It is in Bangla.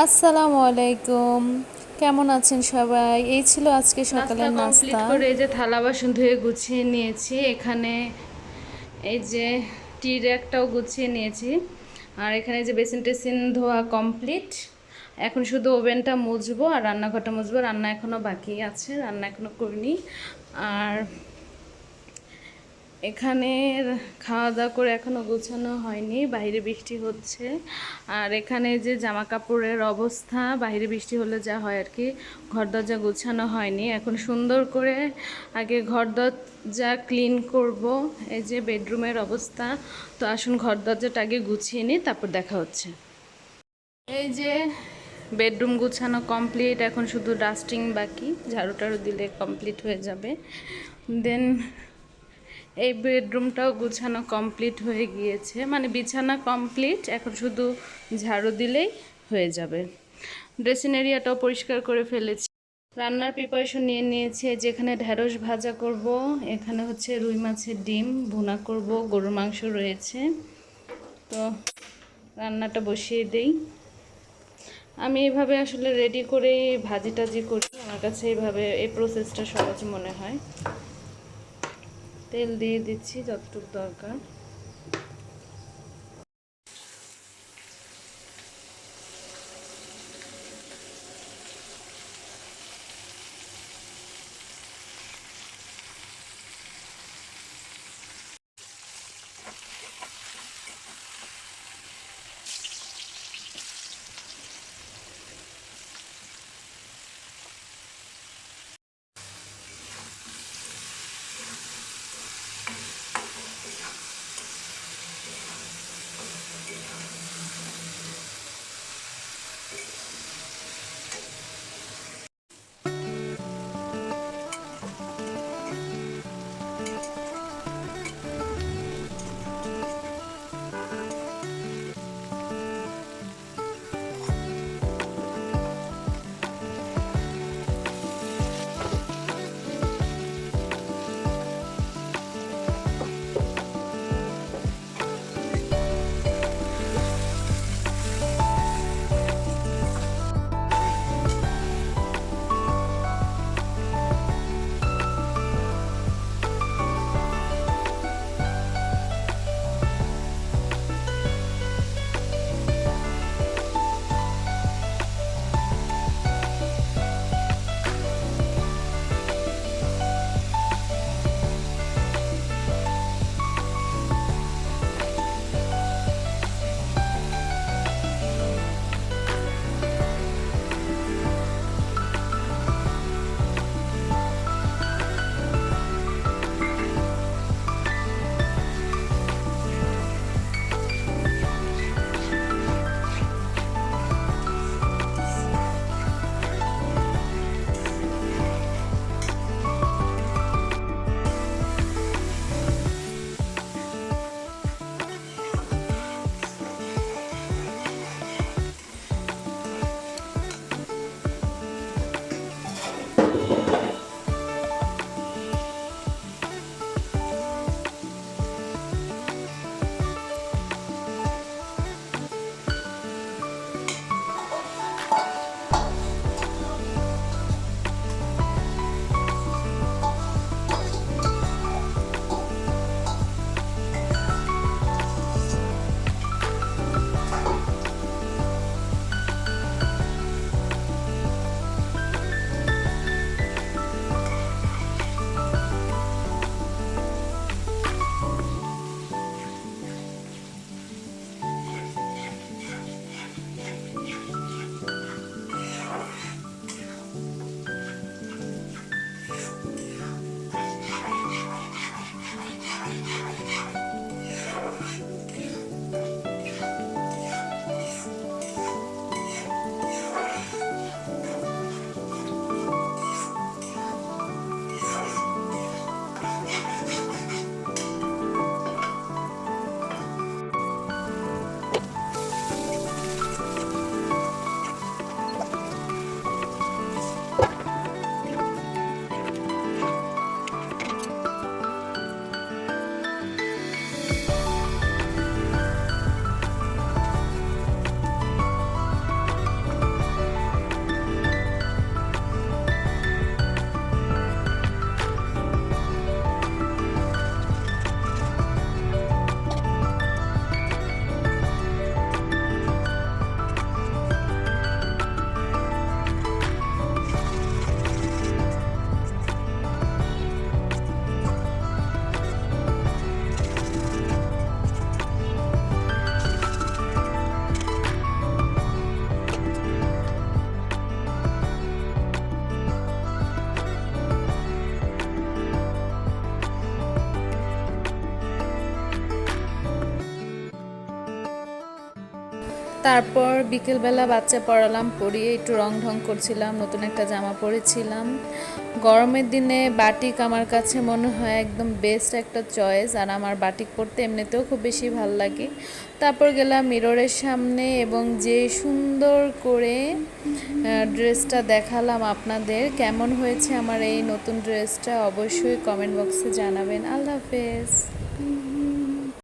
আসসালামু আলাইকুম। কেমন আছেন সবাই? এই ছিল আজকে সকালের নাস্তা। করে এই যে থালা বাসন ধুয়ে গুছিয়ে নিয়েছি। এখানে এই যে টি র্যাকটাও গুছিয়ে নিয়েছি। আর এখানে যে বেসিন টেসিন ধোয়া কমপ্লিট এখন শুধু ওভেনটা মুছবো আর রান্নাঘরটা মুছবো। রান্না এখনও বাকি আছে রান্না এখনও করিনি। আর এখানে খাওয়া দাওয়া করে এখনও গোছানো হয়নি, বাইরে বৃষ্টি হচ্ছে। আর এখানে যে জামা কাপড়ের অবস্থা, বাইরে বৃষ্টি হলে যা হয় আর কি ঘর দরজা গোছানো হয়নি। এখন সুন্দর করে আগে ঘর দরজা ক্লিন করব, এই যে বেডরুমের অবস্থা। তো আসুন ঘর দরজাটা আগে গুছিয়ে নিই, তারপর দেখা হচ্ছে। এই যে বেডরুম গুছানো কমপ্লিট, এখন শুধু ডাস্টিং বাকি ঝাড়ু টাড়ু দিলে কমপ্লিট হয়ে যাবে। দেন এই বেডরুমটাও গুছানো কমপ্লিট হয়ে গিয়েছে। মানে বিছানা কমপ্লিট, এখন শুধু ঝাড়ু দিলেই হয়ে যাবে। ড্রেসিং এরিয়াটাও পরিষ্কার করে ফেলেছি। রান্নার প্রিপারেশন নিয়ে নিয়েছি। যেখানে ঢ্যাঁড়স ভাজা করব, এখানে হচ্ছে রুই মাছের ডিম ভুনা করব, গরুর মাংস রয়েছে। তো রান্নাটা বসিয়ে দেই। আমি এইভাবে আসলে রেডি করে ভাজি টাজি করি। আমার কাছে এইভাবে এই প্রসেসটা সহজ মনে হয়। তেল দিয়ে দিচ্ছি যতটুকু দরকার তারপর বিকেলবেলা বাচ্চা পড়ালাম, পড়িয়ে একটু রং ঢং করছিলাম, নতুন একটা জামা পরেছিলাম। গরমের দিনে বাটিক আমার কাছে মনে হয় একদম বেস্ট একটা চয়েস আর আমার বাটিক পরতে এমনিতেও খুব বেশি ভালো লাগে। তারপর গেলাম মিররের সামনে এবং যে সুন্দর করে ড্রেসটা দেখালাম আপনাদের, কেমন হয়েছে আমার এই নতুন ড্রেসটা অবশ্যই কমেন্ট বক্সে জানাবেন। আল্লাহ হাফেজ।